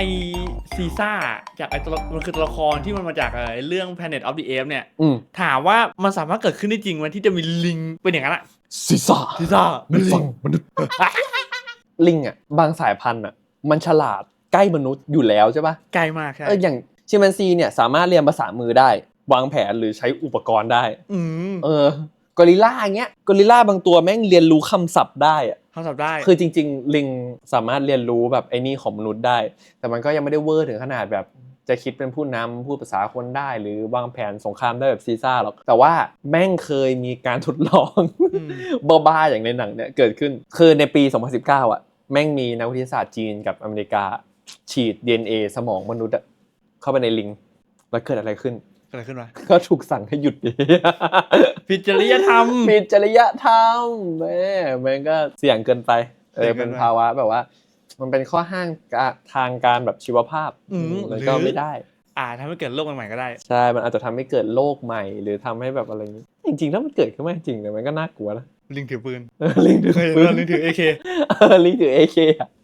อซีซ่าจากไอตัวละมันคือตัวละครที่มันมาจากเอ่อเรื่อง Planet of the Apes เนี่ย อืมถามว่ามันสามารถเกิดขึ้นได้จริงไหมที่จะมีลิงเป็นอย่างนั้นอะซีซ่าซีซ่ามันฟังมนุษย์ลิงอะ บางสายพันธุ์อะ มันฉลาดใกล้มนุษย์อยู่แล้วใช่ปะไกลมากใช่เอออย่างชิมแปนซีเนี่ยสามารถเรียนภาษามือได้ วางแผนหรือใช้อุปกรณ์ได้ อืมเออ กอริลล่าเงี้ยกอริลล่าบางตัวแม่งเรียนรู้คำศัพท์ได้อะทำสับได้คือจริง ๆ ลิงสามารถเรียนรู้แบบไอ้นี่ของมนุษย์ได้ แต่มันก็ยังไม่ได้เวอร์ถึงขนาดแบบจะคิดเป็นผู้นำพูดภาษาคนได้ หรือวางแผนสงครามได้แบบซีซ่าหรอกแต่ว่าแม่งเคยมีการทดลองอืมบ้าๆอย่างในหนังเนี่ยเกิดขึ้น คือในปี 2019 อะ แม่งมีนักวิทยาศาสตร์จีนกับอเมริกา ฉีด DNA สมองมนุษย์อะเข้าไปในลิง แล้วเกิดอะไรขึ้น เกิดอะไรขึ้นวะก็ถูกสั่งให้หยุดผิดจริยธรรมผิดจริยธรรมแม่มันก็เสี่ยงเกินไปเอเสี่อยงเกินไปเป็นภาวะแบบว่า มันเป็นข้อห้างกะทางการแบบชีวภาพอืมแล้วก็หรือไม่ได้อ่าทำให้เกิดโรคใหม่ๆก็ได้ ใช่ มันอาจจะทำให้เกิดโรคใหม่ หรือทำให้แบบอะไรอย่างนี้ จริงๆ ถ้ามันเกิดขึ้นมาจริงเนี่ยมันก็น่ากลัวนะลิงถือปืนเออลิงถือเคยเห็นปืนว่าลิงถือเอเคเออลิงถือเอเคอะ